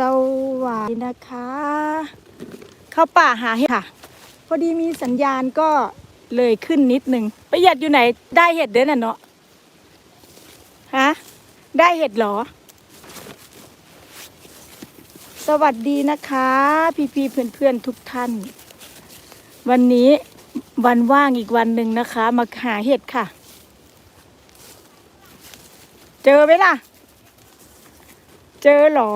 สวัสดีนะคะ เข้าป่าหาเห็ดค่ะ พอดีมีสัญญาณก็เลยขึ้นนิดนึงประหยัดอยู่ไหนได้เห็ดเด้อน่ะเนาะฮะได้เห็ดหรอ สวัสดีนะคะ พี่พี่เพื่อนเพื่อนทุกท่าน วันนี้วันว่างอีกวันหนึ่งนะคะ มาหาเห็ดค่ะ เจอไหมล่ะ เจอหรอ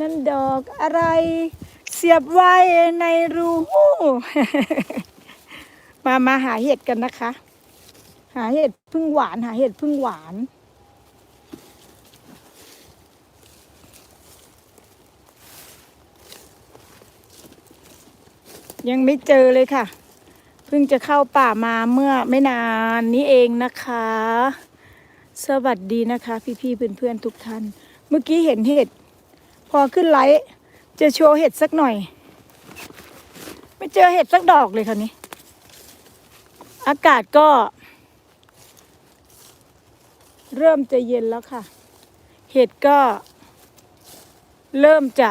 นั่นดอกอะไร เสียบไว้ในรูมามาหาเห็ดกันนะคะ หาเห็ดพึ่งหวาน หาเห็ดพึ่งหวานยังไม่เจอเลยค่ะ เพิ่งจะเข้าป่ามาเมื่อไม่นานนี้เองนะคะ สวัสดีนะคะ พี่ๆเพื่อนๆทุกท่าน เมื่อกี้เห็นเห็ด พอขึ้นไลฟ์จะโชว์เห็ดสักหน่อย ไม่เจอเห็ดสักดอกเลยค่ะนี้ อากาศก็ เริ่มจะเย็นแล้วค่ะ เห็ดก็ เริ่มจะ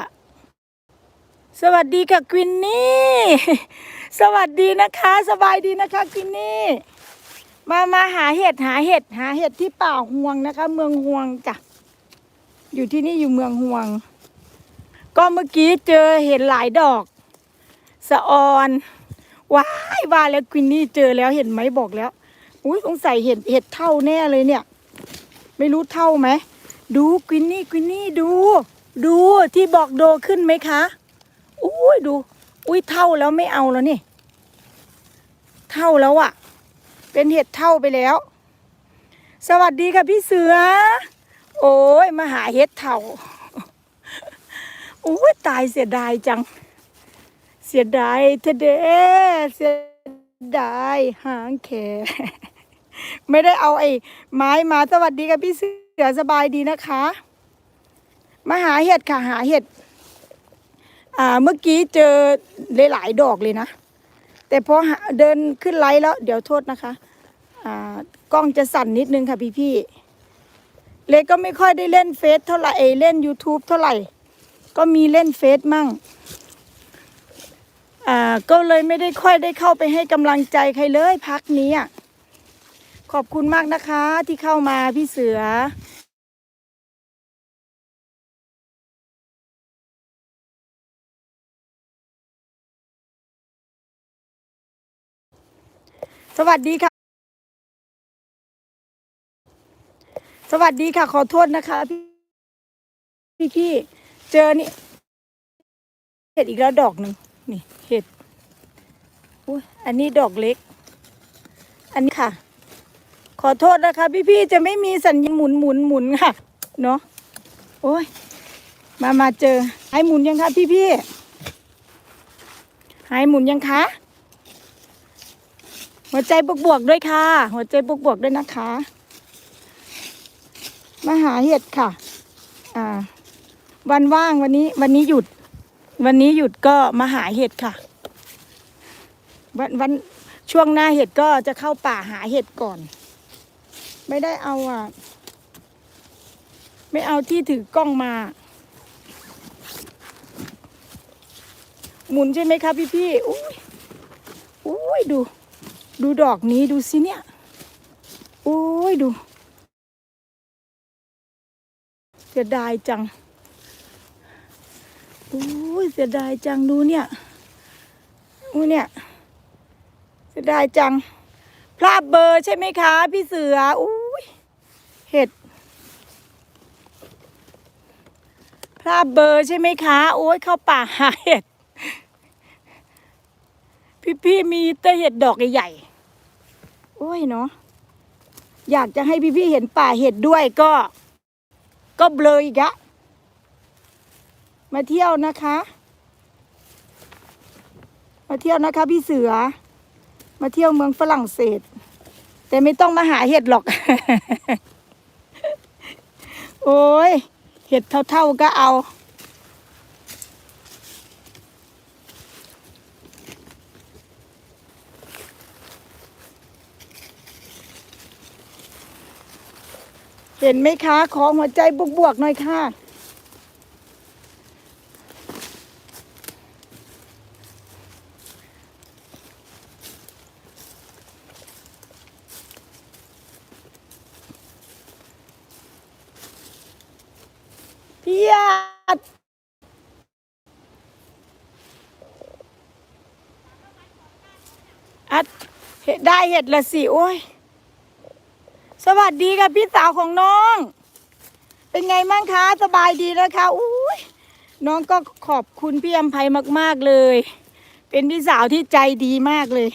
สวัสดีค่ะควินนี่ สวัสดีนะคะ สบายดีนะคะควินนี่มามาหาเห็ดหาเห็ดหาเห็ดที่ป่าห่วงนะคะ เมืองห่วงจ้ะอยู่ที่นี่อยู่เมืองห่วง ก็เมื่อกี้เจอเห็ดหลายดอก สะออนว้ายว่าแล้วควินนี่เจอแล้วเห็นไหมบอกแล้วอุ้ยสงสัยเห็ดเห็ดเท่าแน่เลยเนี่ย ไม่รู้เท่าไหมดูควินนี่ควินนี่ดู ดูที่บอกโดขึ้นไหมคะอุ้ยดู อุ้ยเท่าแล้วไม่เอาแล้วนี่ เท่าแล้วอะ่ะ เป็นเห็ดเท่าไปแล้ว สวัสดีค่ะพี่เสือ โอ้ยมาหาเห็ดเท่า โอ้ยตายเสียดายจัง เสียดายเทเดเสียดายหางแขไม่ได้เอาไอ้ไม้มาสวัสดีค่ะพี่เสือสบายดีนะคะ มาหาเห็ดค่ะหาเห็ด อ่าเมื่อกี้เจอหลายๆดอกเลยนะ แต่พอเดินขึ้นไลฟ์แล้ว เดี๋ยวโทษนะคะ อ่ากล้องจะสั่นนิดนึงค่ะพี่ๆเล็กก็ไม่ค่อยได้เล่นเฟซเท่าไหร่เอยเล่น YouTube เท่าไหร่ ก็มีเล่นเฟซมั่ง อ่า ก็เลยไม่ได้ค่อยได้เข้าไปให้กำลังใจใครเลยพักนี้อะขอบคุณมากนะคะที่เข้ามาพี่เสือสวัสดีค่ะ สวัสดีค่ะ ขอโทษนะคะ พี่พี่พี่ เจอนี่เห็ดอีกแล้วดอกหนึ่งนี่เห็ดอุ้ยอันนี้ดอกเล็ก อันนี้ค่ะ ขอโทษนะคะพี่พี่จะไม่มีสัญญาณหมุนหมุนหมุนค่ะ เนาะโอ้ยมามาเจอหายหมุนยังคะพี่พี่หายหมุนยังคะหัวใจบวกบวกๆด้วยค่ะ หัวใจบวกบวกๆด้วยนะคะ มาหาเห็ดค่ะ อ่า วันว่างวันนี้วันนี้หยุด วันนี้หยุดก็มาหาเห็ดค่ะ วันวันช่วงหน้าเห็ดก็จะเข้าป่าหาเห็ดก่อน ไม่ได้เอาอะ ไม่เอาที่ถือกล้องมา หมุนใช่ไหมคะพี่พี่อุ้ยอุ้ยดู ดูดอกนี้ดูสิเนี่ยโอ้ยดูเสียดายจัง อ้ยเสียดายจังดูเนี่ยโอ้ยเนี่ยเสียดายจัง พลาดเบอร์ใช่ไหมคะ พี่เสืออุ้ยเห็ดพลาดเบอร์ใช่ไหมคะ โอ้ยเข้าป่าหาเห็ด พี่ๆมีแต่เห็ดดอกใหญ่ๆโอ้ยเนาะอยากจะให้พี่ๆเห็นป่าเห็ดด้วยก็ ก็เบลออีกอะ มาเที่ยวนะคะ มาเที่ยวนะคะ พี่เสือ มาเที่ยวเมืองฝรั่งเศส แต่ไม่ต้องมาหาเห็ดหรอก โอ้ย เห็ดเท่าๆก็เอาเห็นไหมคะ ขอหัวใจบวกๆหน่อยค่ะ พี่อาดอัดเห็ดได้เห็ดละสิโอ้ย สวัสดีค่ะพี่สาวของน้อง เป็นไงมั่งคะ สบายดีนะคะอุ้ยน้องก็ขอบคุณพี่อำไพมาก ๆเลย เป็นพี่สาวที่ใจดีมากเลย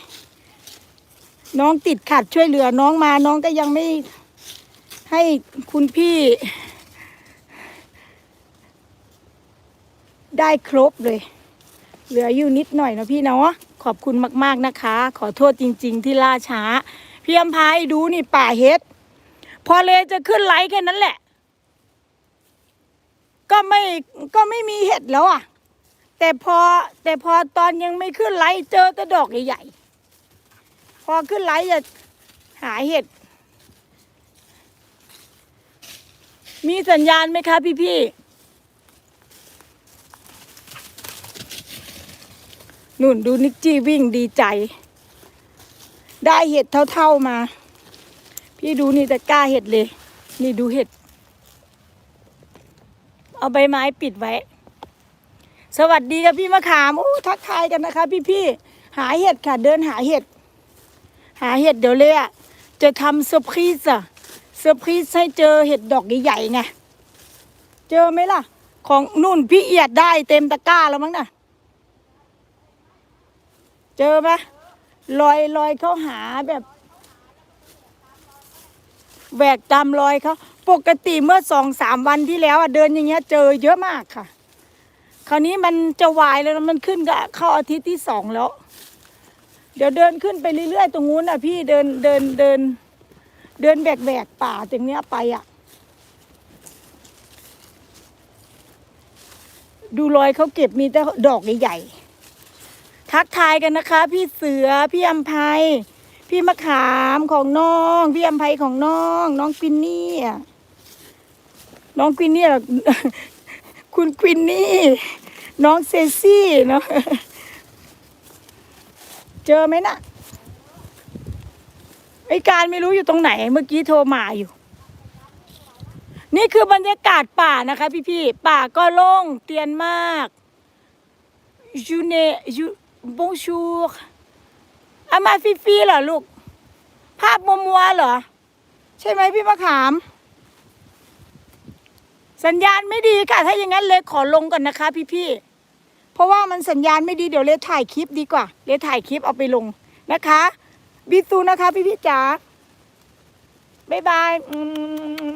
น้องติดขัดช่วยเหลือน้องมาน้องก็ยังไม่ให้คุณพี่ ได้ครบเลย เหลืออยู่นิดหน่อยนะพี่เนาะขอบคุณมากๆนะคะ ขอโทษจริง ๆ ที่ล่าช้า พี่อำพายดูนี่ป่าเฮ็ด พอเลจะขึ้นไลค์แค่นั้นแหละ ก็ไม่ก็ไม่มีเห็ดแล้วอะ แต่พอแต่พอตอนยังไม่ขึ้นไลค์เจอแต่ดอกใหญ่ๆพอขึ้นไลค์จะหาเห็ด มีสัญญาณไหมคะพี่ๆ นุ่นดูนิกจี้วิ่งดีใจ ได้เห็ดเท่าๆมา พี่ดูนี่ตะกร้าเห็ดเลย นี่ดูเห็ด เอาใบไม้ปิดไว้ สวัสดีค่ะพี่มะขามโอ้ทักทายกันนะคะ พี่ๆหาเห็ดค่ะ เดินหาเห็ด หาเห็ดเดี๋ยวเลยอะจะทำเซอร์ไพรส์อะเซอร์ไพรส์ให้เจอเห็ดดอกใหญ่ๆไงเจอไหมล่ะ ของนุ่นพี่เอียดได้เต็มตะกร้าแล้วมั้งน่ะ เจอปะลอยลอยเขาหาแบบแหวกตามรอยเขาปกติเมื่อสองสามวันที่แล้วอะเดินอย่างเงี้ย เจอเยอะมากค่ะ คราวนี้มันจะวายแล้วมันขึ้นก็เข้าอาทิตย์ที่สองแล้ว เดี๋ยวเดินขึ้นไปเรื่อยๆตรงนู้นอะพี่เดินเดินเดิน เดินแบกแบกป่าตรงเนี้ยไปอะ ดูรอยเขาเก็บมีแต่ดอกใหญ่ๆ ทักทายกันนะคะ พี่เสือพี่อัมภัยพี่มะขามของน้อง พี่อัมภัยของน้อง น้องควินนี่น้องควินนี่คุณควินนี่ น้องเซซี่เนาะเจอไหมนะไอการไม่รู้อยู่ตรงไหน เมื่อกี้โทรมาอยู่ นี่คือบรรยากาศป่านะคะ พี่ๆป่าก็โล่งเตียนมากจูเนจู บงชูอามาฟีฟีเหรอลูก ภาพมัวมัวๆเหรอ ใช่ไหมพี่มะขาม สัญญาณไม่ดีค่ะ ถ้าอย่างนั้นเลยขอลงก่อนนะคะ พี่ๆ เพราะว่ามันสัญญาณไม่ดีเดี๋ยวเลยถ่ายคลิปดีกว่า เลยถ่ายคลิปเอาไปลงนะคะ บิซูนะคะ พี่ๆจ๋าบ๊ายบาย